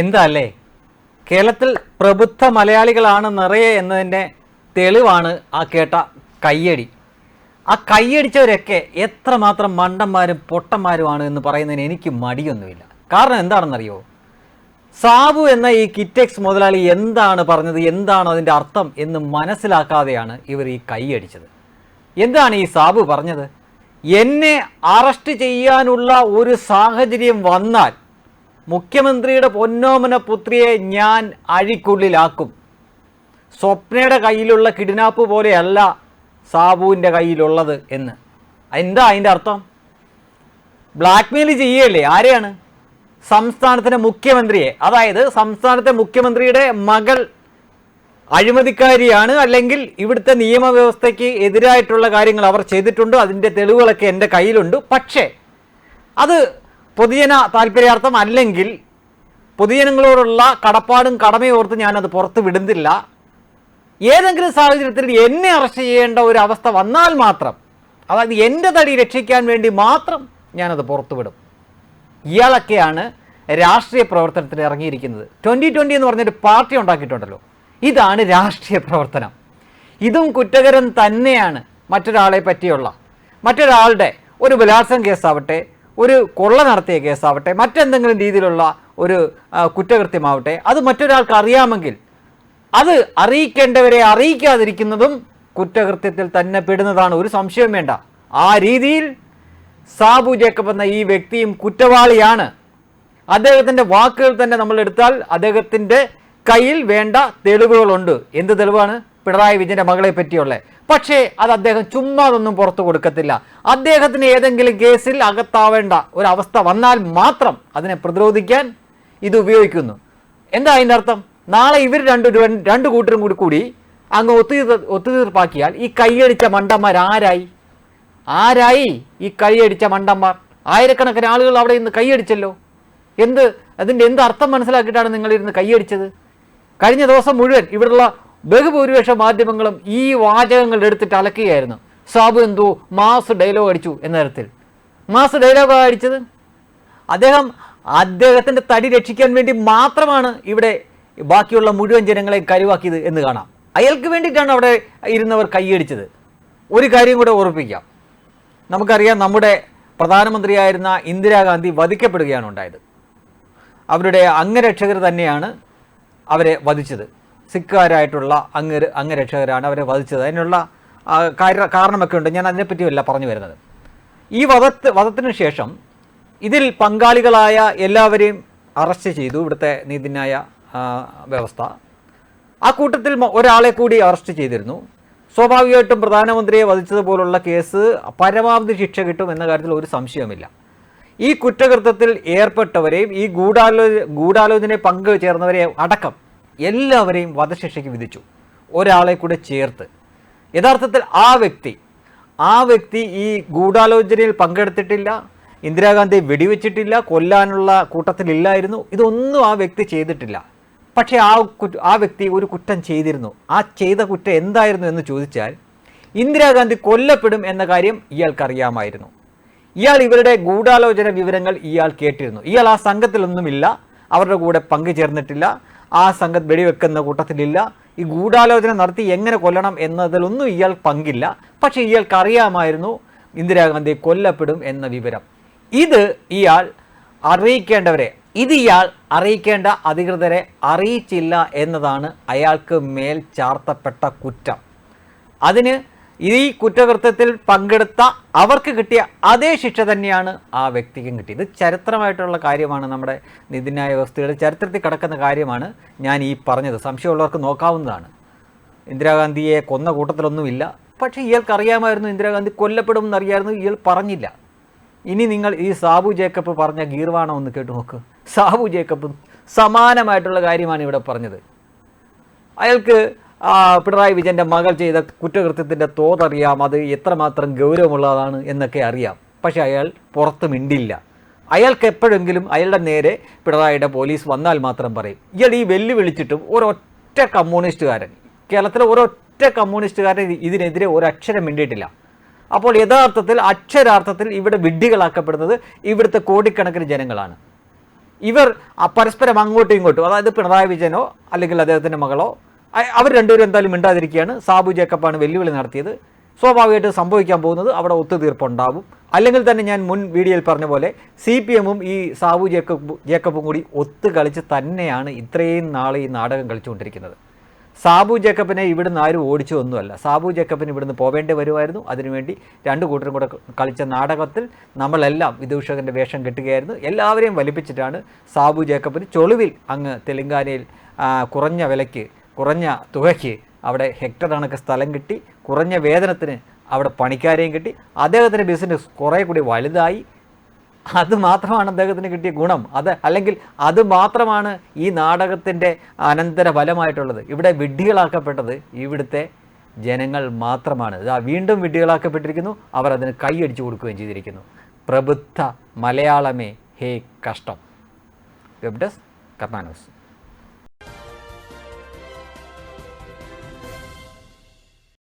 എന്താ അല്ലേ കേരളത്തിൽ പ്രബുദ്ധ മലയാളികളാണ് നിറയെ എന്നതിന്റെ തെളിവാണ് ആ കേട്ട കയ്യടി. ആ കയ്യടിച്ചവരൊക്കെ എത്രമാത്രം മണ്ടന്മാരും പൊട്ടന്മാരുമാണ് എന്ന് പറയുന്നതിന് എനിക്ക് മടിയൊന്നുമില്ല. കാരണം എന്താണെന്നറിയോ? സാബു എന്ന ഈ കിറ്റെക്സ് മുതലാളി എന്താണ് പറഞ്ഞത് എന്താണ് അതിന്റെ അർത്ഥം എന്ന് മനസ്സിലാക്കാതെയാണ് ഇവർ ഈ കൈയടിച്ചത് എന്താണ് ഈ സാബു പറഞ്ഞത്? എന്നെ അറസ്റ്റ് ചെയ്യാനുള്ള ഒരു സാഹചര്യം വന്നാൽ മുഖ്യമന്ത്രിയുടെ പൊന്നോമന പുത്രിയെ ഞാൻ അഴിക്കുള്ളിലാക്കും. സ്വപ്നയുടെ കയ്യിലുള്ള കിഡ്നാപ്പ് പോലെയല്ല സാബുവിന്റെ കയ്യിലുള്ളത് എന്ന്. എന്താ അതിന്റെ അർത്ഥം? ബ്ലാക്ക്മെയിൽ ചെയ്യല്ലേ? ആരെയാണ്? സംസ്ഥാനത്തിന്റെ മുഖ്യമന്ത്രിയെ. അതായത് സംസ്ഥാനത്തെ മുഖ്യമന്ത്രിയുടെ മകൾ അഴിമതിക്കാരിയാണ് അല്ലെങ്കിൽ ഇവിടുത്തെ നിയമവ്യവസ്ഥയ്ക്ക് എതിരായിട്ടുള്ള കാര്യങ്ങൾ അവർ ചെയ്തിട്ടുണ്ട് അതിന്റെ തെളിവുകളൊക്കെ എന്റെ കയ്യിലുണ്ട്. പക്ഷേ അത് പൊതുജന താല്പര്യാർത്ഥം അല്ലെങ്കിൽ പൊതുജനങ്ങളോടുള്ള കടപ്പാടും കടമയും ഓർത്ത് ഞാനത് പുറത്ത് വിടുന്നില്ല. ഏതെങ്കിലും സാഹചര്യത്തിൽ എന്നെ അറസ്റ്റ് ചെയ്യേണ്ട ഒരു അവസ്ഥ വന്നാൽ മാത്രം അതായത് എന്റെ തടി രക്ഷിക്കാൻ വേണ്ടി മാത്രം ഞാനത് പുറത്തുവിടും ഇയാളൊക്കെയാണ് രാഷ്ട്രീയ പ്രവർത്തനത്തിന് ഇറങ്ങിയിരിക്കുന്നത്. ട്വന്റി ട്വന്റി എന്ന് പറഞ്ഞൊരു പാർട്ടി ഉണ്ടാക്കിയിട്ടുണ്ടല്ലോ. ഇതാണ് രാഷ്ട്രീയ പ്രവർത്തനം. ഇതും കുറ്റകരം തന്നെയാണ് മറ്റൊരാളെ പറ്റിയുള്ള മറ്റൊരാളുടെ ഒരു ബലാത്സംഗ കേസാവട്ടെ ഒരു കൊള്ള നടത്തിയ കേസാവട്ടെ മറ്റെന്തെങ്കിലും രീതിയിലുള്ള ഒരു കുറ്റകൃത്യമാവട്ടെ അത് മറ്റൊരാൾക്ക് അറിയാമെങ്കിൽ അത് അറിയിക്കേണ്ടവരെ അറിയിക്കാതിരിക്കുന്നതും കുറ്റകൃത്യത്തിൽ തന്നെ പെടുന്നതാണ്. ഒരു സംശയം വേണ്ട. ആ രീതിയിൽ സാബു ജേക്കബ് എന്ന ഈ വ്യക്തിയും കുറ്റവാളിയാണ്. അദ്ദേഹത്തിന്റെ വാക്കുകൾ തന്നെ നമ്മൾ എടുത്താൽ അദ്ദേഹത്തിന്റെ കയ്യിൽ വേണ്ട തെളിവുകളുണ്ട്. എന്ത് തെളിവാണ്? പിണറായി വിജയന്റെ മകളെ പറ്റിയുള്ള പക്ഷേ അത് അദ്ദേഹം ചുമ്മാ അതൊന്നും പുറത്തു കൊടുക്കത്തില്ല. അദ്ദേഹത്തിന് ഏതെങ്കിലും കേസിൽ അകത്താവേണ്ട ഒരവസ്ഥ വന്നാൽ മാത്രം അതിനെ പ്രതിരോധിക്കാൻ ഇത് ഉപയോഗിക്കുന്നു. എന്താ അതിന്റെ അർത്ഥം? നാളെ ഇവർ രണ്ട് രണ്ട് കൂട്ടരും കൂടി കൂടി അങ്ങ് ഒത്തുതീർ ഒത്തുതീർപ്പാക്കിയാൽ ഈ കൈയടിച്ച മണ്ടന്മാർ ആരായി? ആരായി ഈ കൈയടിച്ച മണ്ടന്മാർ? ആയിരക്കണക്കിന് ആളുകൾ അവിടെ ഇന്ന് കൈയടിച്ചല്ലോ. എന്ത് അതിന്റെ എന്ത് അർത്ഥം മനസ്സിലാക്കിയിട്ടാണ് നിങ്ങൾ ഇരുന്ന് കൈയടിച്ചത്? കഴിഞ്ഞ ദിവസം മുഴുവൻ ഇവിടെയുള്ള ബഹുഭൂരിപക്ഷ മാധ്യമങ്ങളും ഈ വാചകങ്ങൾ എടുത്തിട്ട് അലക്കുകയായിരുന്നു. സാബു എന്തോ മാസ് ഡയലോഗ് അടിച്ചു എന്ന തരത്തിൽ. മാസ് ഡയലോഗ് അടിച്ചത്? അദ്ദേഹം അദ്ദേഹത്തിന്റെ തടി രക്ഷിക്കാൻ വേണ്ടി മാത്രമാണ് ഇവിടെ ബാക്കിയുള്ള മുഴുവൻ ജനങ്ങളെ കരുവാക്കിയത് എന്ന് കാണാം. അയാൾക്ക് വേണ്ടിയിട്ടാണ് അവിടെ ഇരുന്നവർ കൈയടിച്ചത് ഒരു കാര്യം കൂടെ ഓർപ്പിക്കാം നമുക്കറിയാം നമ്മുടെ പ്രധാനമന്ത്രിയായിരുന്ന ഇന്ദിരാഗാന്ധി വധിക്കപ്പെടുകയാണ് ഉണ്ടായത്. അവരുടെ അംഗരക്ഷകർ തന്നെയാണ് അവരെ വധിച്ചത്. സിഖുകാരായിട്ടുള്ള അങ്ങ് അംഗരക്ഷകരാണ് അവരെ വധിച്ചത്. അതിനുള്ള കാരണമൊക്കെ ഉണ്ട്. ഞാൻ അതിനെപ്പറ്റിയല്ല പറഞ്ഞു വരുന്നത്. ഈ വധത്ത് വധത്തിന് ശേഷം ഇതിൽ പങ്കാളികളായ എല്ലാവരെയും അറസ്റ്റ് ചെയ്തു ഇവിടുത്തെ നീതിന്യായ വ്യവസ്ഥ. ആ കൂട്ടത്തിൽ ഒരാളെ കൂടി അറസ്റ്റ് ചെയ്തിരുന്നു. സ്വാഭാവികമായിട്ടും പ്രധാനമന്ത്രിയെ വധിച്ചതുപോലുള്ള കേസ് പരമാവധി ശിക്ഷ കിട്ടും എന്ന കാര്യത്തിൽ ഒരു സംശയവുമില്ല. ഈ കുറ്റകൃത്യത്തിൽ ഏർപ്പെട്ടവരെയും ഈ ഗൂഢാലോ ഗൂഢാലോചനയെ പങ്കു ചേർന്നവരെയും അടക്കം എല്ലാവരെയും വധശിക്ഷയ്ക്ക് വിധിച്ചു. ഒരാളെ കൂടെ ചേർത്ത്. യഥാർത്ഥത്തിൽ ആ വ്യക്തി ആ വ്യക്തി ഈ ഗൂഢാലോചനയിൽ പങ്കെടുത്തിട്ടില്ല ഇന്ദിരാഗാന്ധി വെടിവെച്ചിട്ടില്ല കൊല്ലാനുള്ള കൂട്ടത്തിലില്ലായിരുന്നു ഇതൊന്നും ആ വ്യക്തി ചെയ്തിട്ടില്ല. പക്ഷേ ആ ആ വ്യക്തി ഒരു കുറ്റം ചെയ്തിരുന്നു. ആ ചെയ്ത കുറ്റം എന്തായിരുന്നു എന്ന് ചോദിച്ചാൽ ഇന്ദിരാഗാന്ധി കൊല്ലപ്പെടും എന്ന കാര്യം ഇയാൾക്കറിയാമായിരുന്നു. ഇയാൾ ഇവരുടെ ഗൂഢാലോചന വിവരങ്ങൾ ഇയാൾ കേട്ടിരുന്നു. ഇയാൾ ആ സംഘത്തിലൊന്നുമില്ല അവരുടെ കൂടെ പങ്കുചേർന്നിട്ടില്ല ആ സംഘം വെടിവെക്കുന്ന കൂട്ടത്തിലില്ല. ഈ ഗൂഢാലോചന നടത്തി എങ്ങനെ കൊല്ലണം എന്നതിലൊന്നും ഇയാൾ പങ്കില്ല. പക്ഷേ ഇയാൾക്ക് അറിയാമായിരുന്നു ഇന്ദിരാഗാന്ധി കൊല്ലപ്പെടും എന്ന വിവരം. ഇത് ഇയാൾ അറിയിക്കേണ്ടവരെ ഇത് ഇയാൾ അറിയിക്കേണ്ട അധികൃതരെ അറിയിച്ചില്ല എന്നതാണ് അയാൾക്ക് മേൽ ചാർത്തപ്പെട്ട കുറ്റം. അതിന് ഈ കുറ്റകൃത്യത്തിൽ പങ്കെടുത്ത അവർക്ക് കിട്ടിയ അതേ ശിക്ഷ തന്നെയാണ് ആ വ്യക്തിക്കും കിട്ടിയത്. ചരിത്രമായിട്ടുള്ള കാര്യമാണ് നമ്മുടെ നീതിന്യായ വ്യവസ്ഥയുടെ ചരിത്രത്തിൽ കിടക്കുന്ന കാര്യമാണ് ഞാൻ ഈ പറഞ്ഞത്. സംശയമുള്ളവർക്ക് നോക്കാവുന്നതാണ്. ഇന്ദിരാഗാന്ധിയെ കൊന്ന കൂട്ടത്തിലൊന്നുമില്ല. പക്ഷേ ഇയാൾക്ക് അറിയാമായിരുന്നു ഇന്ദിരാഗാന്ധി കൊല്ലപ്പെടും എന്നറിയായിരുന്നു ഇയാൾ പറഞ്ഞില്ല. ഇനി നിങ്ങൾ ഈ സാബു ജേക്കബ് പറഞ്ഞ ഗീർവാണം എന്ന് കേട്ടു നോക്ക്. സാബു ജേക്കബും സമാനമായിട്ടുള്ള കാര്യമാണ് ഇവിടെ പറഞ്ഞത്. അയാൾക്ക് പിണറായി വിജയന്റെ മകൾ ചെയ്ത കുറ്റകൃത്യത്തിന്റെ തോതറിയാം. അത് എത്രമാത്രം ഗൗരവമുള്ളതാണ് എന്നൊക്കെ അറിയാം. പക്ഷേ അയാൾ പുറത്ത് മിണ്ടില്ല. അയാൾക്ക് എപ്പോഴെങ്കിലും അയാളുടെ നേരെ പിണറായിയുടെ പോലീസ് വന്നാൽ മാത്രം പറയും. ഇയാൾ ഈ വെല്ലുവിളിച്ചിട്ടും ഒരൊറ്റ കമ്മ്യൂണിസ്റ്റുകാരൻ കേരളത്തിലെ ഒരൊറ്റ കമ്മ്യൂണിസ്റ്റുകാരൻ ഇതിനെതിരെ ഒരക്ഷരം മിണ്ടിയിട്ടില്ല. അപ്പോൾ യഥാർത്ഥത്തിൽ അക്ഷരാർത്ഥത്തിൽ ഇവിടെ വിഡ്ഢികളാക്കപ്പെടുന്നത് ഇവിടുത്തെ കോടിക്കണക്കിന് ജനങ്ങളാണ്. ഇവർ പരസ്പരം അങ്ങോട്ടും ഇങ്ങോട്ടും അതായത് പിണറായി വിജയനോ അല്ലെങ്കിൽ അദ്ദേഹത്തിന്റെ മകളോ അവർ രണ്ടുപേരും എന്തായാലും മിണ്ടാതിരിക്കുകയാണ്. സാബു ജേക്കബാണ് വെല്ലുവിളി നടത്തിയത്. സ്വാഭാവികമായിട്ട് സംഭവിക്കാൻ പോകുന്നത് അവിടെ ഒത്തുതീർപ്പുണ്ടാവും. അല്ലെങ്കിൽ തന്നെ ഞാൻ മുൻ വീഡിയോയിൽ പറഞ്ഞ പോലെ സി പി എമ്മും ഈ സാബു ജേക്കബ് ജേക്കബും കൂടി ഒത്തു കളിച്ച് തന്നെയാണ് ഇത്രയും നാൾ ഈ നാടകം കളിച്ചുകൊണ്ടിരിക്കുന്നത്. സാബു ജേക്കബിനെ ഇവിടുന്ന് ആരും ഓടിച്ചു ഒന്നുമല്ല സാബു ജേക്കബിന് ഇവിടുന്ന് പോവേണ്ടി വരുമായിരുന്നു. അതിനുവേണ്ടി രണ്ട് കൂട്ടരും കൂടെ കളിച്ച നാടകത്തിൽ നമ്മളെല്ലാം വിദൂഷകന്റെ വേഷം കെട്ടുകയായിരുന്നു. എല്ലാവരെയും വലിപ്പിച്ചിട്ടാണ് സാബു ജേക്കബിന് ചൊളിവിൽ അങ്ങ് തെലങ്കാനയിൽ കുറഞ്ഞ വിലയ്ക്ക് കുറഞ്ഞ തുകയ്ക്ക് അവിടെ ഹെക്ടർ കണക്ക് സ്ഥലം കിട്ടി കുറഞ്ഞ വേതനത്തിന് അവിടെ പണിക്കാരെയും കിട്ടി. അദ്ദേഹത്തിന്റെ ബിസിനസ് കുറേ കൂടി വലുതായി. അത് മാത്രമാണ് അദ്ദേഹത്തിന് കിട്ടിയ ഗുണം. അത് അല്ലെങ്കിൽ അത് മാത്രമാണ് ഈ നാടകത്തിന്റെ അനന്തര ഫലമായിട്ടുള്ളത്. ഇവിടെ വിഡ്ഢികളാക്കപ്പെട്ടത് ഇവിടുത്തെ ജനങ്ങൾ മാത്രമാണ്. ഇതാ വീണ്ടും വിഡ്ഢികളാക്കപ്പെട്ടിരിക്കുന്നു. അവർ അതിന് കൈയടിച്ചു കൊടുക്കുകയും ചെയ്തിരിക്കുന്നു. പ്രബുദ്ധ മലയാളമേ ഹേ കഷ്ടം. Web desk കർണാനോസ്